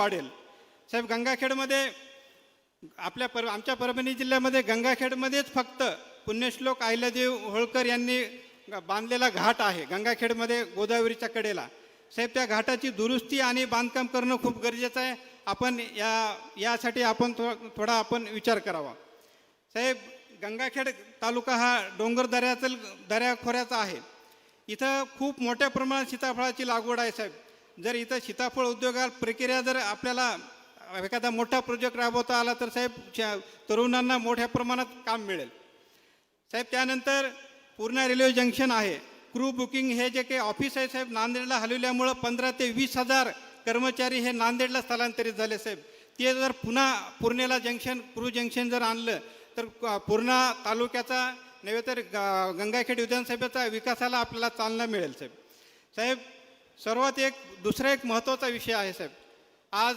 वाढेल साहेब गंगाखेडमध्ये आपल्या पर आमच्या परभणी जिल्ह्यामध्ये गंगाखेडमध्येच फक्त पुण्यश्लोक अहिल्यादेव होळकर यांनी बांधलेला घाट आहे गंगाखेडमध्ये गोदावरीच्या कडेला. साहेब त्या घाटाची दुरुस्ती आणि बांधकाम करणं खूप गरजेचं आहे. आपण या यासाठी आपण थो थोडा आपण विचार करावा. साहेब गंगाखेड तालुका हा डोंगर दऱ्यातील दऱ्याखोऱ्याचा आहे. इथं खूप मोठ्या प्रमाणात सीताफळाची लागवड आहे साहेब. जर इथं सीताफळ उद्योगात प्रक्रिया जर आपल्याला एखादा मोठा प्रोजेक्ट राबवता आला तर साहेब तरुणांना मोठ्या प्रमाणात काम मिळेल. साहेब त्यानंतर पूर्णा रेल्वे जंक्शन आहे. क्रू बुकिंग हे जे काही ऑफिस आहे साहेब नांदेडला हलवल्यामुळं पंधरा ते वीस हजार कर्मचारी हे नांदेडला स्थलांतरित झाले साहेब. ते जर पुन्हा पूर्णेला जंक्शन क्रू जंक्शन जर आणलं तर पूर्णा तालुक्याचा नव्हे तर ग- गंगाखेड विधानसभेचा विकासाला आपल्याला चालना मिळेल साहेब. साहेब सर्वात एक दुसरा एक महत्त्वाचा विषय आहे साहेब. आज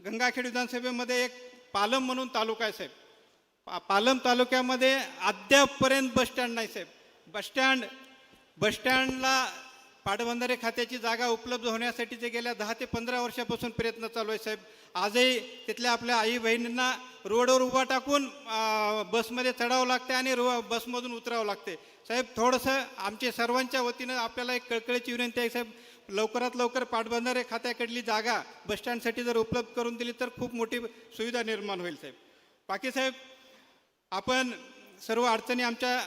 गंगाखेड विधानसभेमध्ये एक पालम म्हणून तालुका आहे साहेब. पा पालम तालुक्यामध्ये अद्यापपर्यंत बसस्टँड नाही साहेब. बसस्टँड बसस्टँडला पाटबंधारे खात्याची जागा उपलब्ध होण्यासाठी जे गेल्या दहा ते पंधरा वर्षापासून प्रयत्न चालू आहे साहेब. आजही तिथल्या आपल्या आई बहिणींना रोडवर उभा टाकून बसमध्ये चढावं लागते आणि रो बसमधून उतरावं लागते साहेब थोडंसं आमचे सर्वांच्या वतीनं आपल्याला एक कळकळीची विनंती आहे साहेब. लवकरात लवकर पाटबंधारे खात्याकडली जागा बसस्टँडसाठी जर उपलब्ध करून दिली तर खूप मोठी सुविधा निर्माण होईल साहेब. बाकी साहेब आपण सर्व अडचणी आमच्या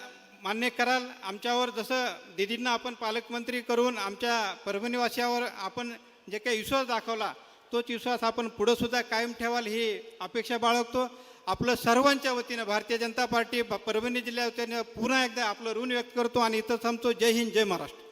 मान्य कराल आमच्यावर जसं दिदींना आपण पालकमंत्री करून आमच्या परभणीवासियावर आपण जे काही विश्वास दाखवला तोच विश्वास आपण पुढंसुद्धा कायम ठेवाल ही अपेक्षा बाळगतो. आपलं सर्वांच्या वतीनं भारतीय जनता पार्टी परभणी जिल्ह्याच्या वतीनं पुन्हा एकदा आपलं ऋण व्यक्त करतो आणि इथं थांबतो. जय हिंद जय महाराष्ट्र.